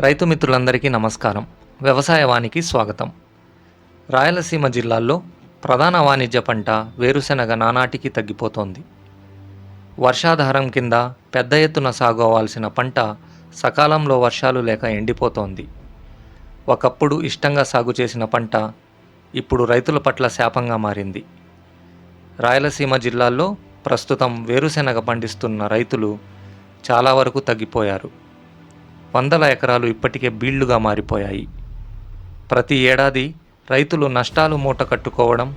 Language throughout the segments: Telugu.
రైతు మిత్రులందరికీ నమస్కారం. వ్యవసాయవానికి స్వాగతం. రాయలసీమ జిల్లాల్లో ప్రధాన వాణిజ్య పంట వేరుశెనగ నానాటికి తగ్గిపోతోంది. వర్షాధారం కింద పెద్ద ఎత్తున సాగు అవ్వాల్సిన పంట సకాలంలో వర్షాలు లేక ఎండిపోతోంది. ఒకప్పుడు ఇష్టంగా సాగు చేసిన పంట ఇప్పుడు రైతుల పట్ల శాపంగా మారింది. రాయలసీమ జిల్లాల్లో ప్రస్తుతం వేరుశెనగ పండిస్తున్న రైతులు చాలా వరకు తగ్గిపోయారు. వందల ఎకరాలు ఇప్పటికే బీళ్ళుగా మారిపోయాయి. ప్రతి ఏడాది రైతులు నష్టాలు మూట కట్టుకోవడం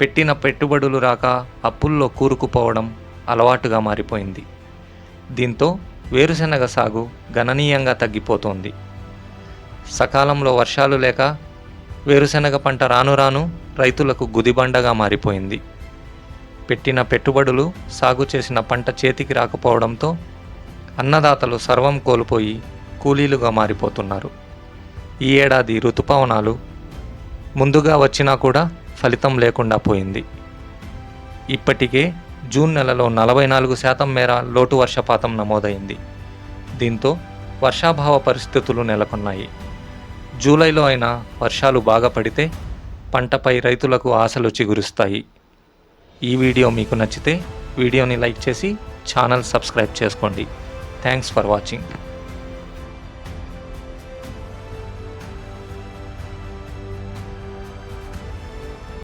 పెట్టిన పెట్టుబడులు రాక అప్పుల్లో కూరుకుపోవడం అలవాటుగా మారిపోయింది. దీంతో వేరుశెనగ సాగు గణనీయంగా తగ్గిపోతోంది. సకాలంలో వర్షాలు లేక వేరుశెనగ పంట రాను రాను రైతులకు గుదిబండగా మారిపోయింది. పెట్టిన పెట్టుబడులు సాగు చేసిన పంట చేతికి రాకపోవడంతో అన్నదాతలు సర్వం కోల్పోయి కూలీలుగా మారిపోతున్నారు. ఈ ఏడాది ఋతుపవనాలు ముందుగా వచ్చినా కూడా ఫలితం లేకుండా పోయింది. ఇప్పటికే జూన్ నెలలో నలభై నాలుగు శాతం మేర లోటు వర్షపాతం నమోదైంది. దీంతో వర్షాభావ పరిస్థితులు నెలకొన్నాయి. జూలైలో అయినా వర్షాలు బాగా పడితే పంటపై రైతులకు ఆశలు చిగురుస్తాయి. ఈ వీడియో మీకు నచ్చితే వీడియోని లైక్ చేసి ఛానల్ సబ్స్క్రైబ్ చేసుకోండి. Thanks for watching.